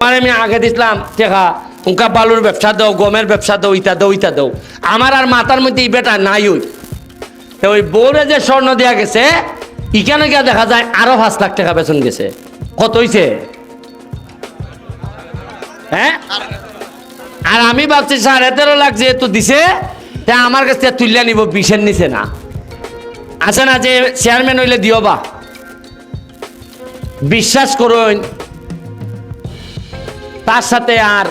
আমার আমি আগে দিছিলাম টেকা উঙ্কা বালুর ব্যবসা দাও, গমের ব্যবসা দাও, ইটা দাও ইটা দাও। আমার আর মাথার মধ্যে এই বেটা নাই ওই। তো ওই বউরে যে স্বর্ণ দেওয়া গেছে, ইখানে গিয়ে দেখা যায় আরও পাঁচ লাখ টাকা বেতন গেছে। কত হইছে? হ্যাঁ? আর আমি ভাবছি, সাড়ে তেরো লাখ যেহেতু দিছে, তা আমার কাছ তুলিয়া নিব বিশের নিচে না। আছে না যে চেয়ারম্যান হইলে দিও বা। বিশ্বাস করুন তার সাথে আর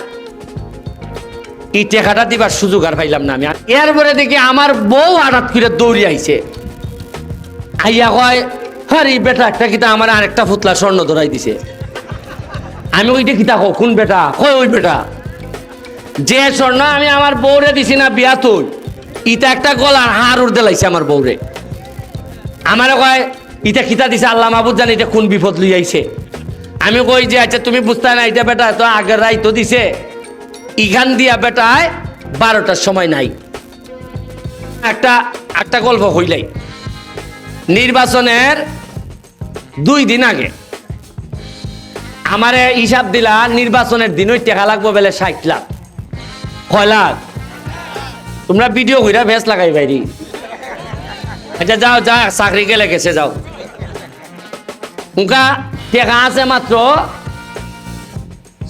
এই টেকাটা দিবার সুযোগ আর পাইলাম না আমি। আর এরপরে দেখি আমার বউ হঠাৎ করে দৌড়ি আইছে। আইয়া কয়, আরে বেটা, একটা কিতা আমার আরেকটা ফুতলা স্বর্ণ ধরাই দিছে। আমি ওইটা কিতা কো কোন বেটা? কয়, ওই বেটা, যে স্বর্ণ আমি আমার বউরে দিছি না বিয়া তুই ইটা একটা গলার হার উড়তে লাইছে আমার বউরে। আমারে কয়, ইটা কিতা দিছে? আল্লাহ মাহবুদ জানি এটা কোন বিপদ লই আইছে আমি কই যে আচ্ছা তুমি বুঝতে না, এটা বেটা তো আগের রাই তো দিছে। ইখান দিয়া বেটায় বারোটার সময় নাই। একটা একটা গল্প হইলাই নির্বাচনের দুই দিন আগে। আমারে হিসাব দিলা, নির্বাচনের দিন ওই টাকা লাগবো বেলে ষাট লাখ। কয় লাখ? তোমরা ভিডিও কইরা ভেস লাগাই বাইরি। আচ্ছা যাও যা চাকরি গেলে গেছে, যাও। উনকা টাকা আছে মাত্র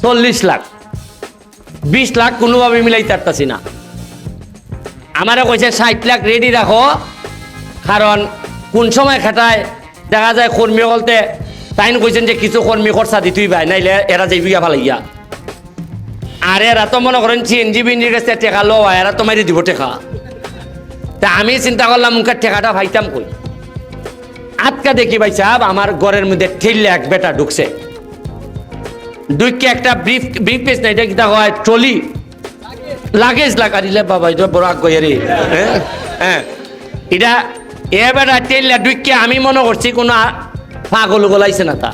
চল্লিশ লাখ। বিশ লাখ কোনোভাবে মিলাই তারতাছি না। আমারে কইছে ষাট লাখ রেডি রাখো, কারণ কোন সময় খাটায় দেখা যায় কর্মী বলতে তাইন কইছেন যে কিছু কর্মী খরচা দিতেই ভাই, নাইলে এরা যাইবি গা ভালাইয়া আর এরা তো মনে করেন চিএনজি বিনজির কাছে টেকা লো এরা তো মারি দিব টেকা। তা আমি চিন্তা করলাম, মুখের টেকাটা ভাইতাম কই? আটকা দেখি ভাই সাহেব, আমার ঘরের মধ্যে ঠেললে এক বেটা ঢুকছে। একটা ব্রিফ ব্রিফ পেস না এটা হয়, ট্রলি? লাগেজ বাবা, এটা বড় আগ্রহ হ্যাঁ হ্যাঁ? এটা এ বেটা ঠেললে আমি মনে করছি কোনো পাগল গলাইছে না তা।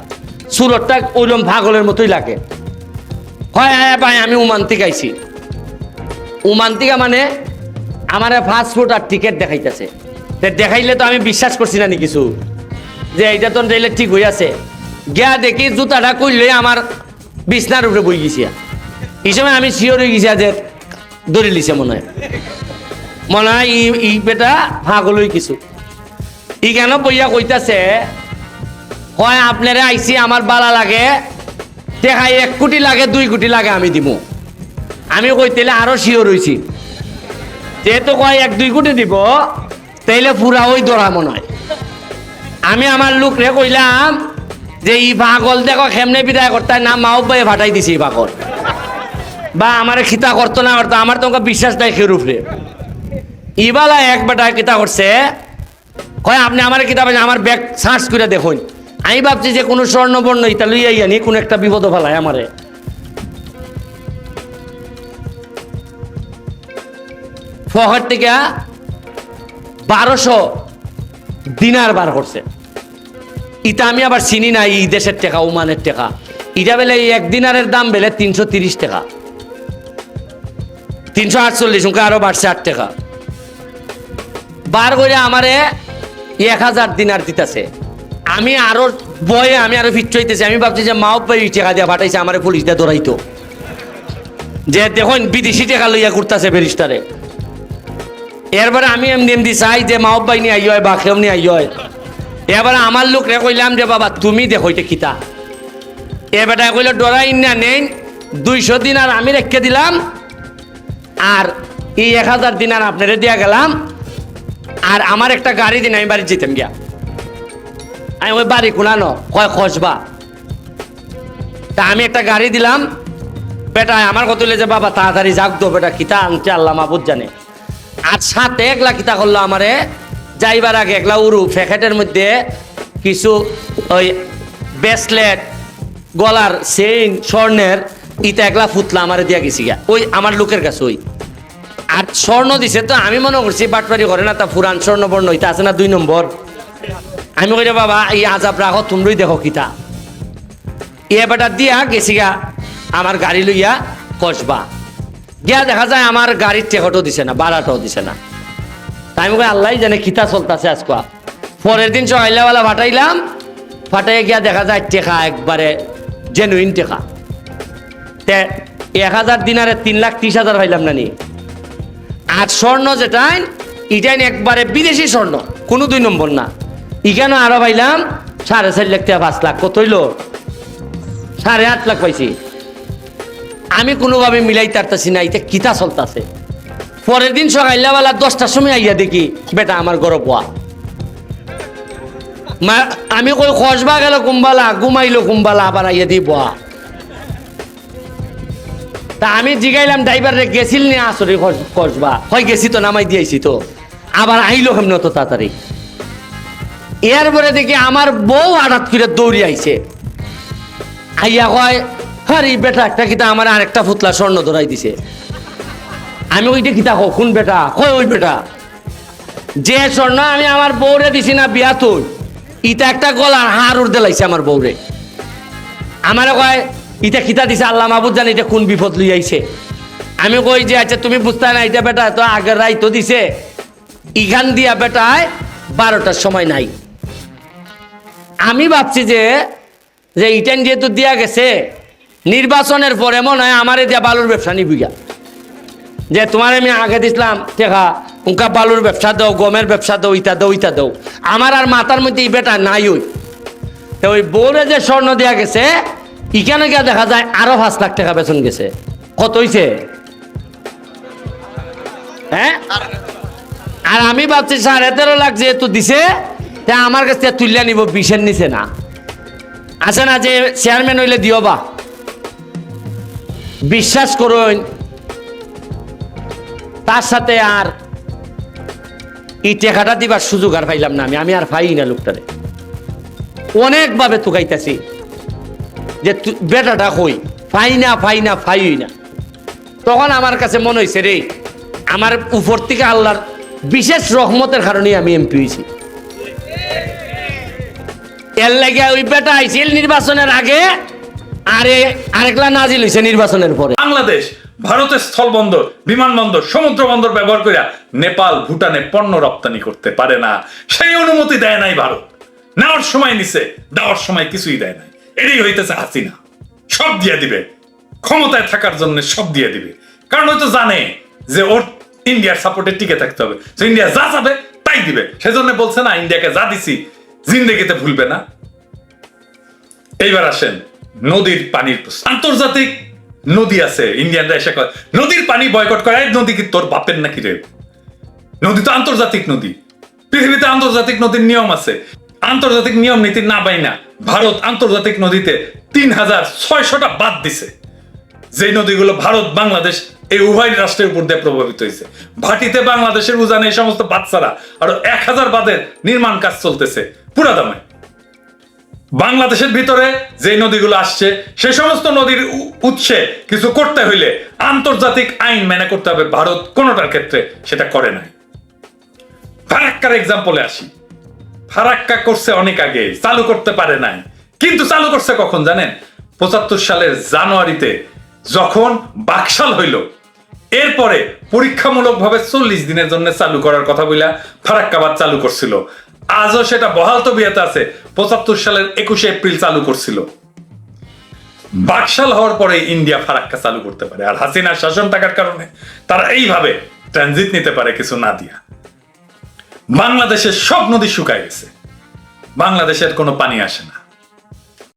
সুরতটা ওইরকম পাগলের মতোই লাগে। হয় হ্যাঁ ভাই, আমি উমান্তিক আইছি। উমান্তিকা মানে আমার ফাস্টফুড আর টিকিট দেখাইতেছে। দেখাইলে তো আমি বিশ্বাস করছি না নি কিছু। যে এইটা তো তাইলে ঠিক হয়ে আছে। গিয়া দেখি জুতাটা কইলে আমার বিছনার উপরে বই গেছি। এই সময় আমি শিওর হয়ে গেছি যে দড়ি লিছে মনে হয়। মনে হয় ই বেটা ভাগলই কিছু ই কেন বইয়া কইতাছে, হয় আপনারা আইসি আমার বালা লাগে, দেখাই এক কোটি লাগে, দুই কোটি লাগে আমি দিব আমি কইতেলে আরও শিওর হইছি। যেহেতু কয় এক দুই কোটি দিব, তাইলে পুরা ওই দরা মনে হয়। আমি আমার লোকরে কইলাম যে ই পাগল দেখো কেমনে বিদায় করতে না মাও বাই ভাটাই দিছি ই পাগল। বা আমার খিতা করতো না করতো, আমার তোমাকে বিশ্বাস নাই খের উপরে ইবালা এক বেটা কিতা করছে, কয়, আপনি আমার কিতাব আমার ব্যাগ সার্চ করে দেখুন। আমি ভাবছি যে কোনো স্বর্ণবর্ণ ইতা লইয়াই আনি কোনো একটা বিপদ ফেলায় আমারে। ফহর থেকে বারোশো দিনার বার করছে। ইটা আমি আবার চিনি না এই দেশের টাকা, ওমানের টাকা। ইটা বেলে এক দিনারের দাম বেলে তিনশো তিরিশ টাকা। তিনশো আটচল্লিশ, ওকে আরও বাড়ছে আট টাকা। বার করে আমারে এক হাজার দিনার দিতেছে। আমি আরও বয়ে আমি আরও ফিট হইতেছি, আমি ভাবছি যে মাও পাই টাকা দিয়ে পাঠাইছে, আমার পুলিশ দিয়ে দৌড়াইতো যে দেখুন, বিদেশি টাকা লইয়া করতেছে ব্যারিস্টারে। এরপরে আমি এমনি এমনি চাই যে মাও পাই নি আই হয় বা কেউ নি আই হয় এবারে আমার লোক রে কইলাম যে, বাবা, তুমি দেখো এটা কিতা? এ বেটা কইলে ডরাই না নেই দুইশো দিন আর আমি রেখে দিলাম, আর এই এক হাজার দিন আর আপনারে দিয়া গেলাম, আর আমার একটা গাড়ি দিন, আমি বাড়ি যেতাম গিয়া। আমি ওই বাড়ি কোনানো কয়, খসবা। তা আমি একটা গাড়ি দিলাম, বেটা, আমার কত যে, বাবা, তাড়াতাড়ি যাক তো, বেটা, কিতা আনতে আল্লাহ মাহবুদ জানে। আর সাথে একলা কিতা করল আমারে যাইবার আগে একলা উরু প্যাকেটের মধ্যে কিছু ওই ব্রেসলেট, গলার চেইন, স্বর্ণের ইটা একলা ফুতলা আমারে দিয়া গেছি গিয়া। ওই আমার লোকের কাছে ওই। আর স্বর্ণ দিছে তো আমি মনে করছি বাটপারি করে না তা ফুরান স্বর্ণ বর্ণ ইটা আছে না দুই নম্বর। আমি কইরে, বাবা, এই আজাব রাখো, তোমরাই দেখো কিতা। এ বেটা দিয়া গেছি গা আমার গাড়ি লইয়া কসবা। গিয়া দেখা যায় আমার গাড়ির টেকটও দিছে না বাড়াটাও দিছে না। আমি কই আল্লাহ জানে কিতা চলতেছে আজকা। পরের দিন সকাইলাবেলা ফাটাইলাম ফাটাই গিয়া দেখা যায় টেকা একবারে জেনুইন টেকা। তে এক হাজার দিনারে তিন লাখ ত্রিশ হাজার পাইলাম না নি আর স্বর্ণ যেটাই ইটাই একবারে বিদেশি স্বর্ণ, কোনো দুই নম্বর না। ইখানে আরও পাইলাম সাড়ে চার লাখ থেকে পাঁচ লাখ, কত হইল? সাড়ে আট লাখ পাইছি। আমি কোনোভাবে মিলাই তারতাছি না, এটা কিতা চলতেছে? পরের দিন সকালবেলা দশটার সময় আইয়া দেখি, বেটা, আমার গরব পোয়া। মা, আমি কই খসবা গেল কুম্বালা, ঘুমাইলো কুম্বালা, আবার আইয়া দি বয়া তা আমি জিগাইলাম, ড্রাইভারে গেছিল নি আসরে খস- খসবা হয়, গেছি তো, নামাই দিয়েছি তো। আবার আইলো কেমন তো তাড়াতাড়ি? এরপরে দেখি আমার বউ হঠাৎ করে দৌড়ি আইছে। আইয়া কয়, হারি বেটা, একটা কিতা আমার আরেকটা ফুতলা স্বর্ণ ধরাই দিছে। আমি ওইটা কিতা কখন বেটা? কয় ওই বেটা? যে স্বর্ণ আমি আমার বউরে দিছি না বিয়া তুই ইটা একটা গলার হার উড়তে লাইছে আমার বউরে। আমারে কয়, ইটা খিতা দিছে? আল্লাহ মাহবুদ জানে এটা কোন বিপদ লই আইছে। আমি কই যে আচ্ছা তুমি বুঝতে না এটা বেটা, তো আগের রাই তো দিছে। ইখান দিয়া বেটায় বারোটার সময় নাই। আমি ভাবছি যে যে ইটেন যেহেতু দিয়া গেছে, নির্বাচনের পরে মনে হয় আমার দিয়া বালুর ব্যবসা নিবিগা যে তোমার আমি আগে দিছিলাম, দেখা উনকা বালুর ব্যবসা দাও, গমের ব্যবসা দাও, ইটা দাও ইটা দাও। আমার আর মাথার মধ্যে এই বেটা নাই ওই। তো ওই বউরে যে স্বর্ণ দেয়া গেছে, ইখানে গিয়ে দেখা যায় আরও পাঁচ লাখ টাকা বেতন গেছে। কত হইছে? হ্যাঁ? আর আমি ভাবছি, সাড়ে তেরো লাখ যেহেতু দিছে, তা আমার কাছ থেকে তুলিয়া নিব, বিশের নিচে না। আছে না যে চেয়ারম্যান হইলে দিও বা। বিশ্বাস করুন তার সাথে আর এই টেকাটা দিবার সুযোগ আর পাইলাম না আমি। আমি আর পাই না লোকটারে। অনেকভাবে তুকাইতেছি যে বেটাটা কই ফাই না ফাই না ফাই না। তখন আমার কাছে মনে হয়েছে রে, আমার উপর থেকে আল্লাহর বিশেষ রহমতের কারণে আমি এমপি হয়েছি এর লাগে ওই বেটা আইছিল নির্বাচনের আগে, আরে আরেকলা নাজিল হয়েছে নির্বাচনের পরে। বাংলাদেশ ভারতের স্থলবন্দর, বিমানবন্দর সমুদ্র বন্দর ব্যবহার করে নেপাল ভুটানে পণ্য রপ্তানি করতে পারে না। সেই অনুমতি দেয় নাই ভারত। নেওয়ার সময় নিছে, দেওয়ার সময় কিছুই দেয় নাই। এটাই হইতেছে হাসিনা। সব দিয়ে দিবে। ক্ষমতায় থাকার জন্য সব দিয়ে দিবে। কারণ হয়তো জানে যে ওর ইন্ডিয়ার সাপোর্টে টিকে থাকতে হবে। তো ইন্ডিয়া যা চাবে, তাই দিবে। সেজন্য বলছে, না, ইন্ডিয়াকে যা দিছি, জিন্দেগিতে ভুলবে না। এইবার আসেন নদীর পানির। আন্তর্জাতিক নদী আছে, ইন্ডিয়ানরা এসে কয়, নদীর পানি বয়কট করে নদী কি তোর বাপের নাকি রে? নদী তো আন্তর্জাতিক নদী। পৃথিবীতে আন্তর্জাতিক নদীর নিয়ম আছে। আন্তর্জাতিক নিয়ম নীতি না পাই না ভারত আন্তর্জাতিক নদীতে তিন হাজার ছয়শটা বাদ দিছে। যে নদীগুলো ভারত, বাংলাদেশ, এই উভয় রাষ্ট্রের উপর দিয়ে প্রভাবিত হয়েছে ভাটিতে বাংলাদেশের উজানে এই সমস্ত বাচ্চারা আরও এক হাজার বাদের নির্মাণ কাজ চলতেছে। পুরা দামে। বাংলাদেশের ভিতরে যে নদীগুলো আসছে, সে সমস্ত নদীর উৎসে কিছু করতে হইলে আন্তর্জাতিক আইন মেনে করতে হবে। ভারত কোনোটার ক্ষেত্রে সেটা করে নাই। ফারাক্কার এক্সাম্পলে আসি। ফারাক্কা করছে অনেক আগে, চালু করতে পারে নাই। কিন্তু চালু করছে কখন জানেন? পঁচাত্তর সালের জানুয়ারিতে, যখন বাকশাল হইল। এরপরে পরীক্ষামূলকভাবে চল্লিশ দিনের জন্য চালু করার কথা বইলা ফারাক্কাবাদ চালু করছিল। আজও সেটা বহাল তবিয়াতে আছে। পঁচাত্তর সালের একুশে এপ্রিল চালু করছিল। বাকশাল হওয়ার পরে ইন্ডিয়া ফারাক্কা চালু করতে পারে। আর হাসিনার শাসন থাকার কারণে তারা এইভাবে ট্রানজিট নিতে পারে কিছু না দিয়া। বাংলাদেশের সব নদী শুকায় গেছে। বাংলাদেশের কোনো পানি আসে না।